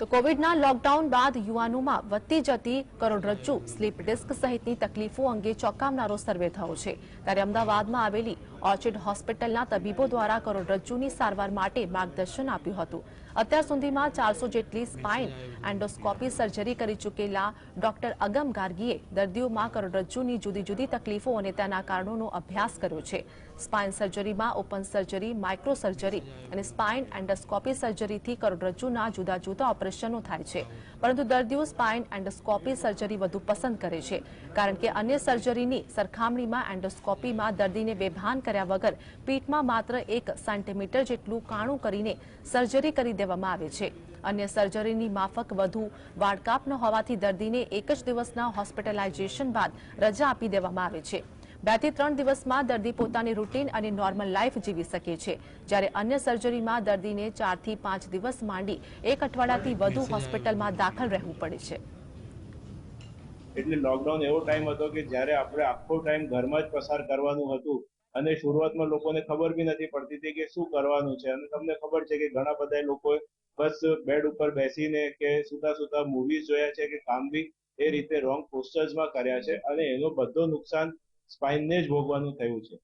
તો કોવિડના લોકડાઉન બાદ યુવાનોમાં વધતી જતી કરોડરજ્જુ સ્લીપ ડિસ્ક સહિતની તકલીફો અંગે ચોંકાવનારો સર્વે થયો છે. ત્યારે અમદાવાદમાં આવેલી ઓર્ચિડ હોસ્પિટલના તબીબો દ્વારા કરોડરજ્જુની સારવાર માટે માર્ગદર્શન આપ્યું હતું. અત્યાર સુધીમાં ચારસો જેટલી સ્પાઇન એન્ડોસ્કોપી સર્જરી કરી ચૂકેલા ડોક્ટર અગમ ગાર્ગીએ દર્દીઓમાં કરોડરજ્જુની જુદી જુદી તકલીફો અને તેના કારણોનો અભ્યાસ કર્યો છે. સ્પાઇન સર્જરીમાં ઓપન સર્જરી, માઇક્રો સર્જરી અને સ્પાઇન એન્ડોસ્કોપી સર્જરીથી કરોડરજ્જુના જુદા જુદા ઓપરેશનો થાય છે. પરંતુ દર્દીઓ સ્પાઇન એન્ડોસ્કોપી સર્જરી વધુ પસંદ કરે છે. કારણ કે અન્ય સર્જરીની સરખામણીમાં એન્ડોસ્કોપીમાં દર્દીને બેભાન કર્યા વગર પીઠમાં માત્ર એક સેન્ટીમીટર જેટલું કાણું કરીને સર્જરી કરી દેવામાં આવે છે. અન્ય સર્જરીની માફક વધુ વાડકાપ ન હોવાથી દર્દીને એક જ દિવસના હોસ્પિટલાઇઝેશન બાદ રજા આપી દેવામાં આવે છે. બેથી ત્રણ દિવસમાં દર્દી પોતાની રૂટીન અને નોર્મલ લાઈફ જીવી શકે છે. જ્યારે અન્ય સર્જરીમાં દર્દીને ચારથી પાંચ દિવસ માંડી એક અઠવાડિયાથી વધુ હોસ્પિટલમાં દાખલ રહેવું પડે છે. એટલે લોકડાઉન એવો ટાઈમ હતો કે જ્યારે આપણે આખો ટાઈમ ઘરમાં જ પસાર કરવાનું હતું અને શરૂઆતમાં લોકોને ખબર બી નથી પડતી હતી કે શું કરવાનું છે. અને તમને ખબર છે કે ઘણા બધા લોકોએ બસ બેડ ઉપર બેસીને કે સુતા સુતા મૂવીઝ જોયા છે કે કામ બી એ રીતે રોંગ પોસ્ટર્સમાં કર્યા છે અને એનો બધો નુકસાન સ્પાઇનને જ ભોગવાનું થયું છે.